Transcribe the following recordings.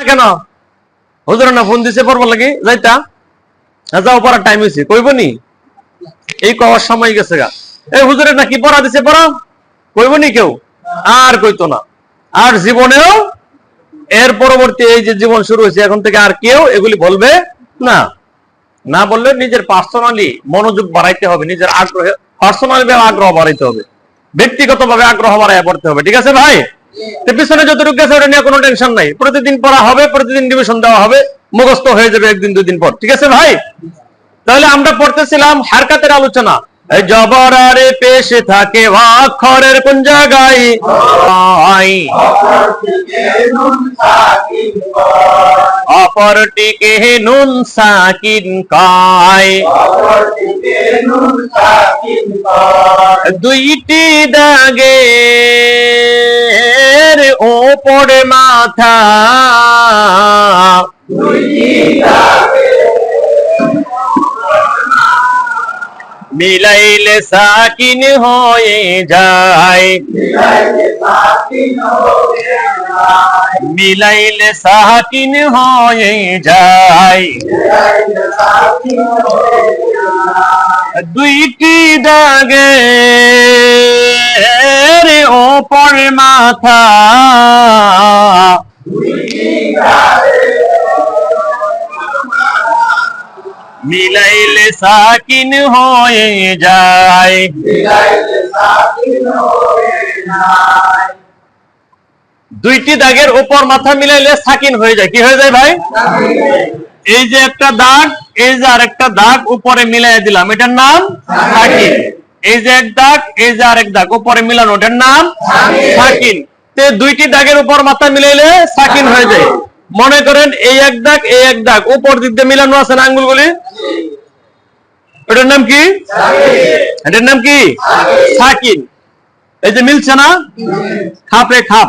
না কেন? হুজুর না ফোন দিছে পড়বার লাগে? যাইতা। হ্যাঁ, যাও পড়ার টাইম হয়েছে কইব নি? এই কওয়ার সময় গেছে গা। এই হুজুরের নাকি পড়া দিছে পড়া? কইব নি কেউ? আর কইতো না। আর জীবনেও এর পরবর্তী এই যে জীবন শুরু হয়েছে এখন থেকে আর কেউ এগুলি বলবে না। না বললে নিজের পার্সোনালি মনোযোগ বাড়াইতে হবে নিজের আগ্রহে পার্সোনালি আগ্রহ বাড়াইতে হবে। ব্যক্তিগত ভাবে আগ্রহ বাড়াইয়া পড়তে হবে ঠিক আছে ভাই? পিছনে যতটুকু গেছে, ওটা নিয়ে কোনো টেনশন নাই। প্রতিদিন পড়া হবে, প্রতিদিন ডিভিশন দেওয়া হবে, মুখস্থ হয়ে যাবে একদিন, দুদিন পর। ঠিক আছে ভাই? তাহলে আমরা পড়তেছিলাম হারকাতের আলোচনা। জবরারে পেশে থাকে অক্ষরের কোন জায়গায়? অপরটিকে নুন সাকিন কায়। দুইটি দাগে ওপরে মাথা মিলাইলে সাকিন হয়ে যায় মিলাইলে সাকিন হয়ে যায় দুইটি দাগে রে ওপর মাথা। মিলাইলে সাকিন হয়ে যায়। দুইটি দাগের উপর মাথা মিলাইলে সাকিন হয়ে যায়। কি হয়ে যায় ভাই? এই যে একটা দাগ এই যে আরেকটা দাগ, উপরে মিলাই দিলাম। এটার নাম সাকিন এই যে এক দাগ, এই যে আরেক দাগ, উপরে মিলানো। নাম সাকিন তে দুইটি দাগের উপর মাথা মিলাইলে সাকিন হয়ে যায়। মনে করেন, এই এক দাগ, এই এক দাগ, উপর দিক দিয়ে মিলানো আছে না আঙ্গুলগুলি? এটার নাম কি? এটার নাম কি? সাকিন এই যে মিলছে না? খাপে খাপ।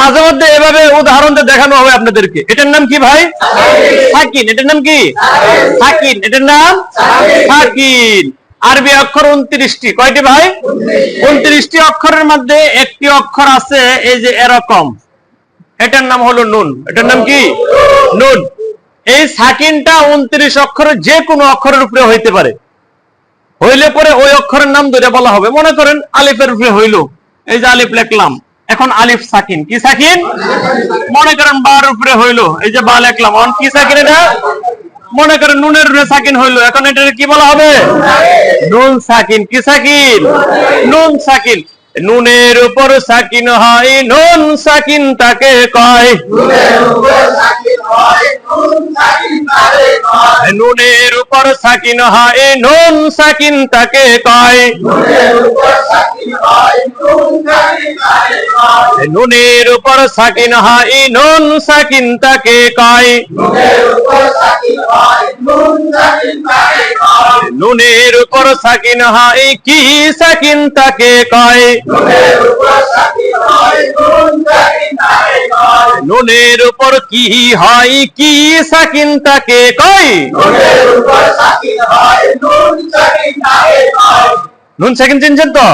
মাঝে মধ্যে এভাবে উদাহরণ দেখানো হবে আপনাদেরকে। এটার নাম কি ভাই? সাকিন। এটার নাম কি? সাকিন। এটার নাম সাকিন। আরবি অক্ষর উনত্রিশটি। কয়টি ভাই? উনত্রিশটি অক্ষরের মধ্যে একটি অক্ষর আছে, এই যে এরকম। এটার নাম হলো নুন। এটার নাম কি? নুন। এই সাকিনটা উনত্রিশ অক্ষরের যে কোনো অক্ষরের উপরে হইতে পারে। হইলে পরে ওই অক্ষরের নাম ধরে বলা হবে। মনে করেন আলিফের উপরে হইল। এই যে আলিফ লিখলাম। এখন আলিফ সাকিন। কি সাকিন? মনে করেন বার উপরে হইল। এই যে বা লেখলাম কি সাকিন এটা? মনে করেন নুনের উপরে সাকিন হইল। এখন এটা কি বলা হবে? নুন সাকিন। কি সাকিন? নুন সাকিন। নুনের উপর সাকিন হয়। নুন সাকিন তাকে কয়? নুনের উপর সাকিন হয়। নুন সাকিন তাকে কয়। নুনের উপর সাকিন হয়, নুন সাকিন তাকে কয়। নুনের উপর সাকিন হয়, কি সাকিন তাকে কয়। নুনের উপর কি হয়, কি সাকিন কয় নুন সাকিন চিনছেন তো?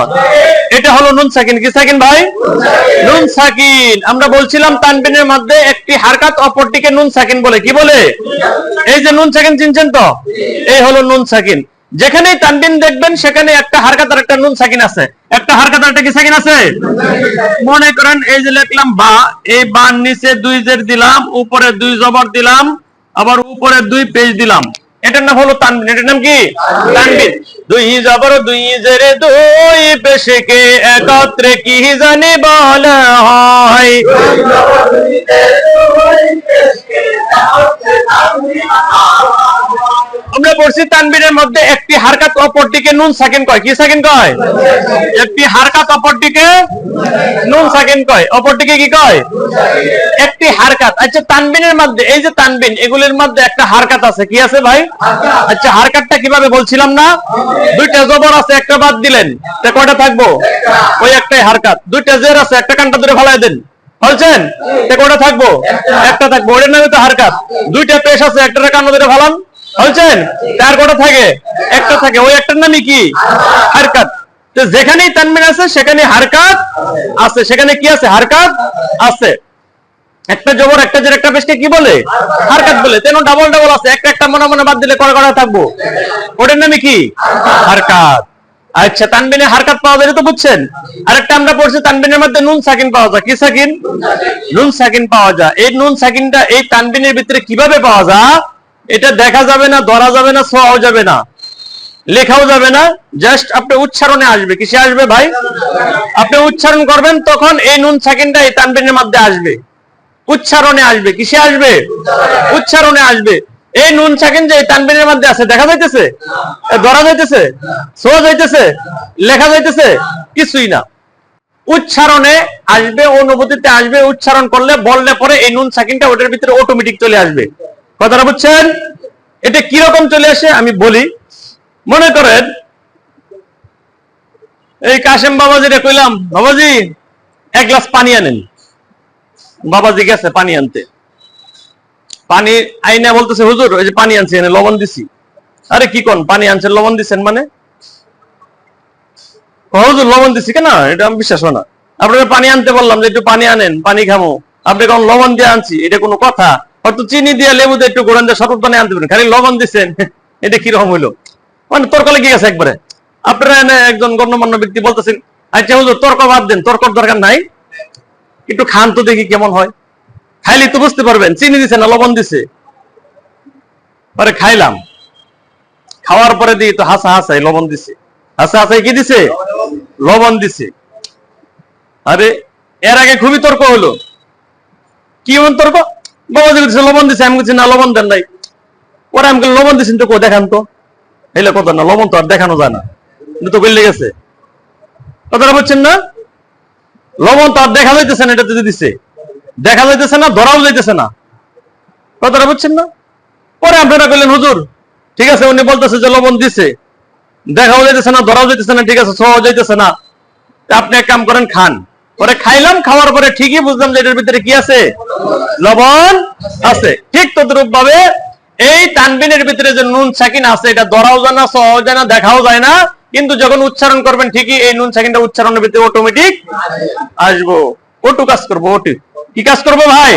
এটা হলো নুন সাকিন। কি সাকিন ভাই? নুন সাকিন। আমরা বলছিলাম তানবিনের মধ্যে একটি হারকাত, অপরটিকে নুন সাকিন বলে। কি বলে? এই যে নুন সাকিন চিনছেন তো? এই হলো নুন সাকিন। যেখানেই তানবিন দেখবেন, সেখানে একটা হারকাত আর একটা নুন সাকিন আছে। একটা হারকাত আর একটা কি সাকিন আছে? মনে করেন, এই যে লিখলাম বা, এই বার নিচে দুই জের দিলাম, উপরে দুই জবর দিলাম, আবার উপরে দুই পেজ দিলাম। এটার নাম হলো তানবিন। এটার নাম কি? তানবিন। দুই জবর, দুই জেরে, দুই পেশকে একত্রে কি জানি বলা হয়? আমরা পড়ছি তানবিনের মধ্যে একটি হারকাত অপরটিকে নুন সাকিন কয়। কি সাকিন কয়? একটি হারকাত অপরটিকে নুন সাকিন কয়। অপরটিকে কি কয়? একটি হারকাত। আচ্ছা তানবিনের মধ্যে, এই যে তানবিন এগুলির মধ্যে একটা হারকাত আছে। কি আছে ভাই? আচ্ছা হারকাতটা কীভাবে বলছিলাম না? দুইটা জবর আছে, একটা বাদ দিলেন। তা কয়টা থাকব? ওই একটাই হারকাত। দুইটা জের আছে, একটা কানটা ধরে ফালাই দেন। বলছেন? তা কয়টা থাকব? একটা থাকব। ওটার নামে তো হারকাত। দুইটা পেশ আছে একটা কান্ন ধরে ফালান। বলছেন? তার কটা থাকে? একটা থাকে। ওই একটার নামই কি? হারকাত। তো যেখানেই তানবিন আছে সেখানে হারকাত আছে। সেখানে কি আছে? হারকাত আছে। একটা জবর, একটা জের, একটা পেশকে কি বলে? হারকাত বলে। তেন ডাবল ডাবল আছে। একটা একটা মনে মনে বাদ দিলে কড়া কড়া থাকব। ওটার নামে কি? হারকাত। আচ্ছা তানবিনে হারকাত পাওয়া যায় তো বুঝছেন? আরেকটা আমরা পড়ছি, তানবিনের মধ্যে নুন সাকিন পাওয়া যায়। কি সাকিন? নুন সাকিন পাওয়া যায়। এই নুন সাকিনটা এই তানবিনের ভিতরে কীভাবে পাওয়া যায়? এটা দেখা যাবে না, ধরা যাবে না ছোঁয়াও যাবে না। লেখাও যাবে না জাস্ট আপনি উচ্চারণে আসবে। কিসে আসবে ভাই? আপনি উচ্চারণ করবেন, তখন এই নুন সাকিনটা এই তানবিনের মধ্যে আসবে। উচ্চারণে আসবে। কিসে আসবে? উচ্চারণে আসবে। এই নুন সাকিন যে এই তানবিনের মধ্যে আছে, দেখা যাইতেছে? ধরা যাইতেছে? ছোঁয়া যাইতেছে? লেখা যাইতেছে? কিছুই না। উচ্চারণে আসবে, অনুভূতিতে আসবে, উচ্চারণ করলে, বললে পরে এই নুন সাকিনটা ওটার ভিতরে অটোমেটিক চলে আসবে। কথাটা বুঝছেন? এটা কীরকম চলে আসে আমি বলি। মনে করেন, এই কাশেম বাবাজিরে কইলাম, বাবাজি, এক গ্লাস পানি আনেন। বাবাজি গেছে পানি আনতে। পানি আইনা বলতেছে, হুজুর ওই যে পানি আনছি, এনে লবণ দিছি। আরে কি কোন, পানি আনছেন, লবণ দিছেন মানে? হুজুর, লবণ দিছি কেন? এটা আমি বিশ্বাস না। আপনাকে পানি আনতে বললাম যে, একটু পানি আনেন, পানি খামো। আপনি কোন লবণ দিয়ে আনছি, এটা কোনো কথা। হয়তো চিনি দিয়ে লেবু দিয়ে একটু গোড়ান দিয়ে শরবত বানিয়ে আনতে পারেন। খালি লবণ দিছেন, এটা কীরকম হইল? মানে তর্ক লেগে গেছে একবারে? আপনারা একজন গণ্যমান্য ব্যক্তি বলতেছেন আচ্ছা হুজুর, তর্ক বাদ দেন, তর্কর দরকার নাই। একটু খান তো দেখি কেমন হয়। খাইলে তো বুঝতে পারবেন, চিনি দিছে না লবণ দিছে। পরে খাইলাম। খাওয়ার পরে দিয়ে তো হাসা হাসাই লবণ দিছে। হাসা হাসাই কি দিছে? লবণ দিছে। আরে, এর আগে খুবই তর্ক হলো। কি এমন তর্ক? বাবা যে লবণ দিছে, আমি না, লবণ দেন নাই। ওরা আমি লবণ দিছেন তো দেখান তো? এলে কথা না, লবণ তো আর দেখানো যায় না। তো গলে গেছে। কথাটা বুঝছেন না? লবণ তো আর দেখা যাইতেছে না, এটা যদি দিছে। দেখা যাইতেছে না, ধরাও যাইতেছে না। কথাটা বুঝছেন না? পরে আপনারা বললেন হুজুর, ঠিক আছে, উনি বলতেছে যে লবণ দিছে। দেখাও যাইতেছে না, ধরাও যাইতেছে না, ঠিক আছে, ছোঁয়াও যাইতেছে না। আপনি এক কাম করেন, খান। পরে খাইলাম, খাওয়ার পরে ঠিকই বুঝলাম যে এটার ভিতরে কি আছে? লবণ আছে। ঠিক তদ্রুপ ভাবে এই তানবিনের ভিতরে যে নুন সাকিন আছে, এটা ধরাও যায় না ছোঁয়াও যায় না, দেখাও যায় না। কিন্তু যখন উচ্চারণ করবেন ঠিকই এই নুন সাকিনটা উচ্চারণের ভিতরে অটোমেটিক আসব। ওটু কাজ করব ওটু কি কাজ করব ভাই?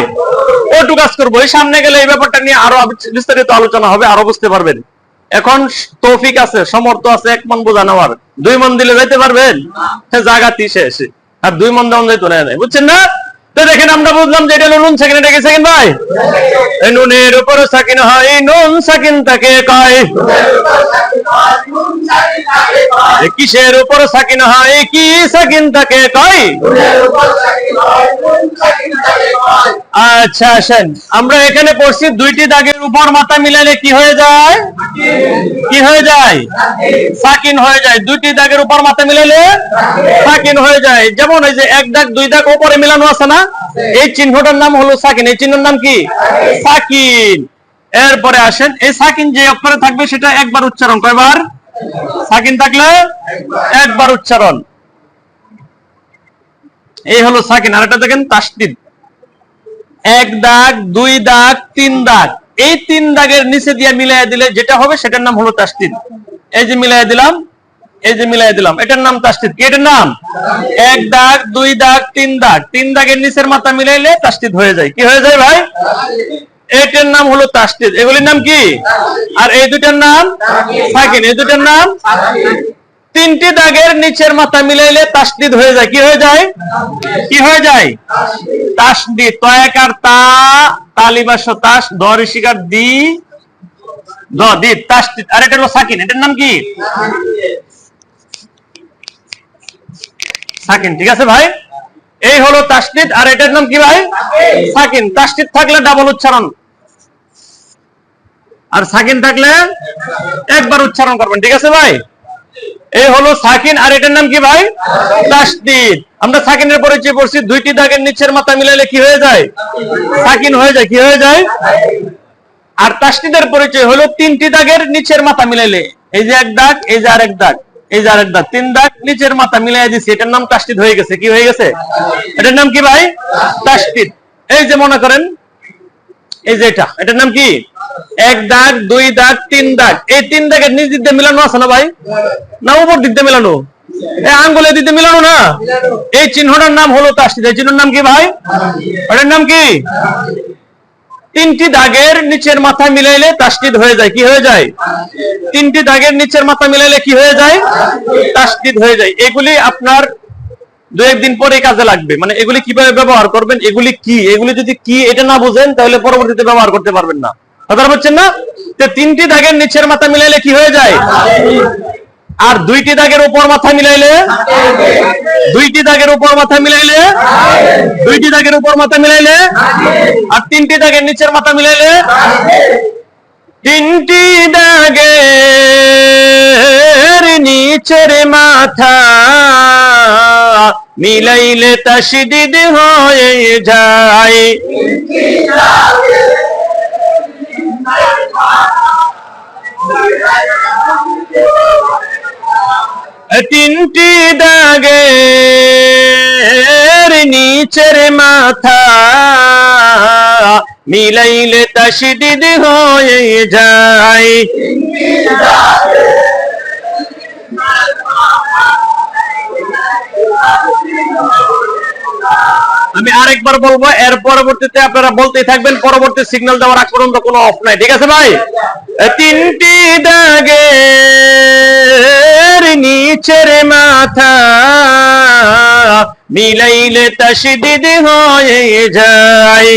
ওটু কাজ করব। এই সামনে গেলে এই ব্যাপারটা নিয়ে আরও বিস্তারিত আলোচনা হবে, আরও বুঝতে পারবেন। এখন তৌফিক আছে, সমর্থ আছে, এক মন বোঝা নেওয়ার দুই মন দিলে যাইতে পারবেন? হ্যাঁ জাগাতি শেষ। আর দুই মন দেওয়া যাইতো না বুঝছেন না? তো দেখেন আমরা বুঝলাম যে এটা নুন সাকিন, এটা কি সাকিন ভাই? এই নুনের উপর সাকিন হয়, নুন সাকিন তাকে কয়। কিসের উপর সাকিন হয়, কি সাকিন তাকে কয়? আচ্ছা আসেন। আমরা এখানে পড়ছি দুইটি দাগের উপর মাথা মিলালে কি হয়ে যায়? কি হয়ে যায়? সাকিন হয়ে যায়। দুইটি দাগের উপর মাথা মিলালে সাকিন হয়ে যায়। যেমন এই যে এক দাগ, দুই দাগ উপরে মিলানো আছে না? এই চিহ্নটার নাম হলো সাকিন। এই চিহ্নের নাম কি? সাকিন। এরপরে আসেন। এই সাকিন যে অক্ষরে থাকবে সেটা একবার উচ্চারণ। কয়বার? সাকিন থাকলে একবার উচ্চারণ। এই হলো সাকিন, আর এটা দেখেন তাসদিদ এক দাগ, দুই দাগ, তিন দাগ। এই তিন দাগের নিচে দিয়ে মিলাই দিলে যেটা হবে সেটার নাম হলো তাসদিদ এই যে মিলাই দিলাম, এই যে মিলাই দিলাম, এটার নাম তাসদিদ কি এটার নাম? এক দাগ, দুই দাগ, তিন দাগ। তিন দাগের নিচের মাথা মিলাইলে তাসদিদ হয়ে যায়। কি হয়ে যায় ভাই? এটার নাম হলো তাসদিদ এগুলির নাম কি? আর এই দুটার নাম? সাকিন। এই দুটার নাম? তিনটি দাগের নিচের মাথা মিলাইলে তাসদিদ হয়ে যায়। কি হয়ে যায়? কি হয়ে যায়? তাসদিদ। তয়াকার তা তালিবাস তাস দর শিকার দি, দ দি তাসদিদ। আর এটা হলো সাকিন। এটার নাম কি? সাকিন। ঠিক আছে ভাই? এই হলো তাসদিদ। আর এটার নাম কি ভাই? সাকিন। তাসদিদ থাকলে ডাবল উচ্চারণ। আর সাকিন থাকলে একবার উচ্চারণ করবেন। ঠিক আছে ভাই? এই হলো সাকিন, আর এটার নাম কি ভাই? তাসদিদ আমরা সাকিনের পরিচয় পড়ছি, দুইটি দাগের নিচের মাথা মিলাইলে কি হয়ে যায়? সাকিন হয়ে যায়, কি হয়ে যায়? আর তাসদিদের পরিচয় হলো তিনটি দাগের নিচের মাথা মিলাইলে। এই যে এক দাগ, এই যে আরেক দাগ, এই যে আরেক দাগ, তিন দাগ নিচের মাথা মিলাই দিছি, এটার নাম তাসদিদ হয়ে গেছে, কি হয়ে গেছে? এটার নাম কি ভাই? তাসদিদ এই যে মনে করেন, এই যে এটা, এটার নাম কি? এক দাগ, দুই দাগ, তিন দাগ। এই তিন দাগের নিচ দিয়ে মিলানো আছে না ভাই? না, উপর দিয়ে মিলানো? এই আঙ্গুলে দিতে মিলানো না? এই চিহ্নটার নাম হলো তাসদিদ এই চিহ্নের নাম কি ভাই? ওটার নাম কি? তিনটি দাগের নিচের মাথা মিলাইলে তাসদিদ হয়ে যায়। কি হয়ে যায়? তিনটি দাগের নিচের মাথা মিলাইলে কি হয়ে যায়? তাসদিদ হয়ে যায়। এগুলি আপনার দু একদিন পরে কাজে লাগবে। মানে এগুলি কীভাবে ব্যবহার করবেন? এগুলি কি? এগুলি যদি কি, এটা না বুঝেন, তাহলে পরবর্তীতে ব্যবহার করতে পারবেন না। কথা বলছেন না? তো তিনটি দাগের নিচের মাথা মিলাইলে কি হয়ে যায়? আর দুইটি দাগের উপর মাথা মিলাইলে? দুইটি দাগের উপর মাথা মিলাইলে? দুইটি দাগের উপর মাথা মিলাইলে? আর তিনটি দাগের নিচের মাথা মিলাইলে? তিনটি দাগের নিচের মাথা মিলাইলে তাসদিদ হয়ে যায়। তিনটি দাগে নিচের মাথা মিলাইলে তাসদিদ হয়ে যায়। আমি আরেকবার বলব, এর পরবর্তীতে আপনারা বলতেই থাকবেন, পরবর্তী সিগন্যাল দেওয়ার আগ পর্যন্ত কোনো অফ নাই, ঠিক আছে ভাই? তিনটি দাগের নিচের মাথা মিলাইলে তাসদিদ হয়ে যায়।